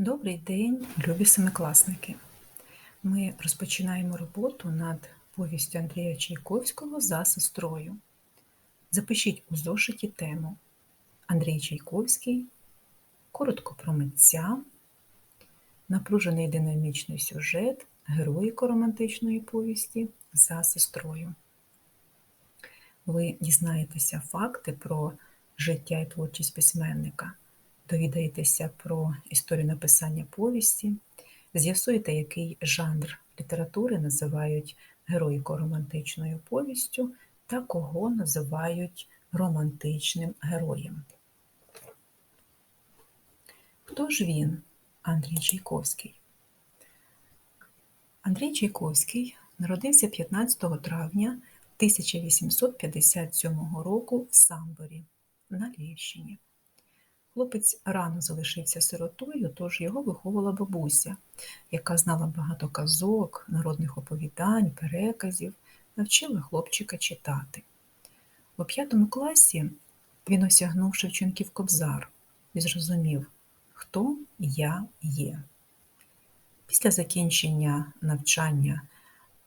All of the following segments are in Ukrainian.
Добрий день, любі семикласники! Ми розпочинаємо роботу над повістю Андрія Чайковського за сестрою. Запишіть у зошиті тему Андрій Чайковський, коротко про митця, напружений динамічний сюжет, героїко романтичної повісті за сестрою. Ви дізнаєтеся факти про життя і творчість письменника довідаєтеся про історію написання повісті, з'ясуєте, який жанр літератури називають героїко-романтичною повістю та кого називають романтичним героєм. Хто ж він, Андрій Чайковський? Андрій Чайковський народився 15 травня 1857 року в Самборі на Львівщині. Хлопець рано залишився сиротою, тож його виховувала бабуся, яка знала багато казок, народних оповідань, переказів, навчила хлопчика читати. У п'ятому класі він осягнув Шевченків кобзар і зрозумів, хто я є. Після закінчення навчання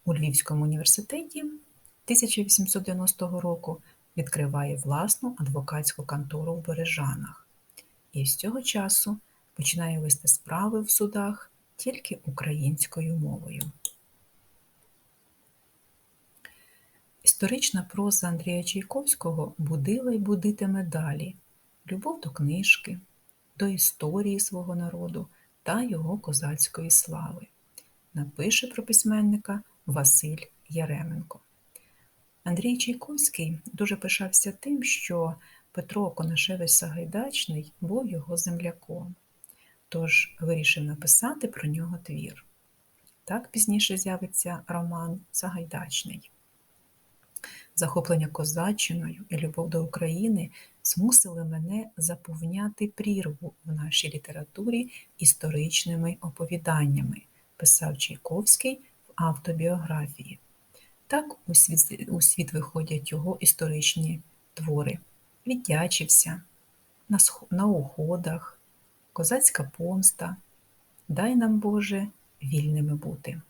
у Львівському університеті 1890 року відкриває власну адвокатську контору в Бережанах і з цього часу починає вести справи в судах тільки українською мовою. Історична проза Андрія Чайковського будила й будитиме далі любов до книжки, до історії свого народу та його козацької слави. Напише про письменника Василь Яременко. Андрій Чайковський дуже пишався тим, що Петро Конашевич Сагайдачний був його земляком, тож вирішив написати про нього твір. Так пізніше з'явиться роман Сагайдачний. Захоплення козаччиною і любов до України змусили мене заповняти прірву в нашій літературі історичними оповіданнями, писав Чайковський в автобіографії. Так у світ, у світ виходять його історичні твори віддячився, на, уходах, козацька помста, дай нам, Боже, вільними бути.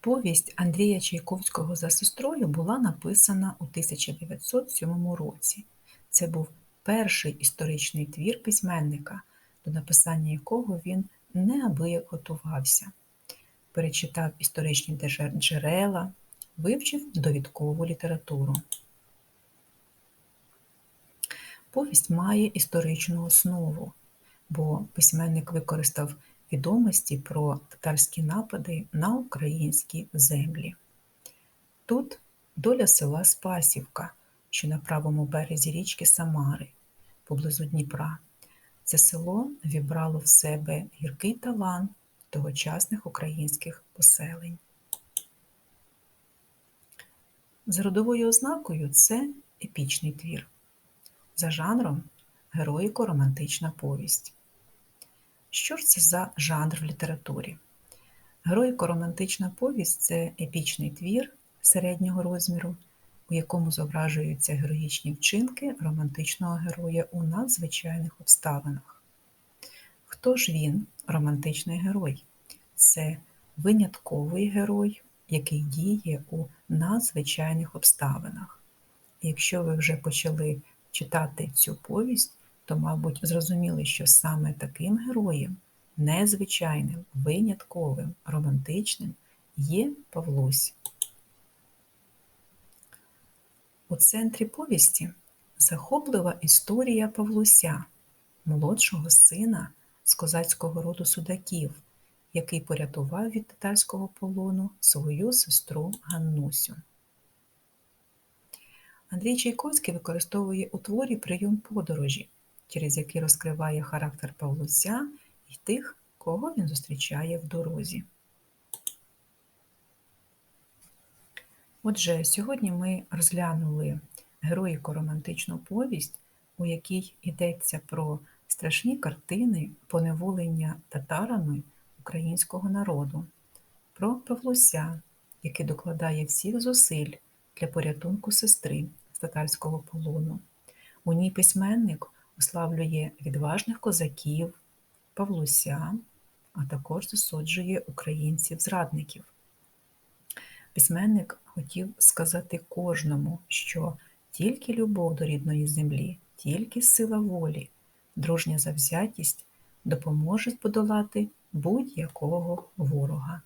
Повість Андрія Чайковського за сестрою була написана у 1907 році. Це був перший історичний твір письменника, до написання якого він неабияк готувався. Перечитав історичні джерела, вивчив довідкову літературу. Повість має історичну основу, бо письменник використав відомості про татарські напади на українські землі. Тут доля села Спасівка, що на правому березі річки Самари, поблизу Дніпра. Це село вібрало в себе гіркий талант тогочасних українських поселень. З родовою ознакою це епічний твір. За жанром героїко-романтична повість. Що ж це за жанр в літературі? Героїко-романтична повість це епічний твір середнього розміру, у якому зображуються героїчні вчинки романтичного героя у надзвичайних обставинах. Хто ж він, романтичний герой? Це винятковий герой який діє у надзвичайних обставинах. якщо ви вже почали читати цю повість, то, мабуть, зрозуміли, що саме таким героєм, незвичайним, винятковим, романтичним є Павлусь. У центрі повісті захоплива історія Павлуся, молодшого сина з козацького роду судаків який порятував від татарського полону свою сестру Ганнусю. Андрій Чайковський використовує у творі прийом подорожі, через який розкриває характер Павлуся і тих, кого він зустрічає в дорозі. Отже, сьогодні ми розглянули героїко-романтичну повість, у якій йдеться про страшні картини поневолення татарами українського народу, про Павлуся, який докладає всіх зусиль для порятунку сестри з татарського полону. У ній письменник виславлює відважних козаків, Павлуся, а також засуджує українців-зрадників. Письменник хотів сказати кожному, що тільки любов до рідної землі, тільки сила волі, дружня завзятість допоможуть подолати будь-якого ворога.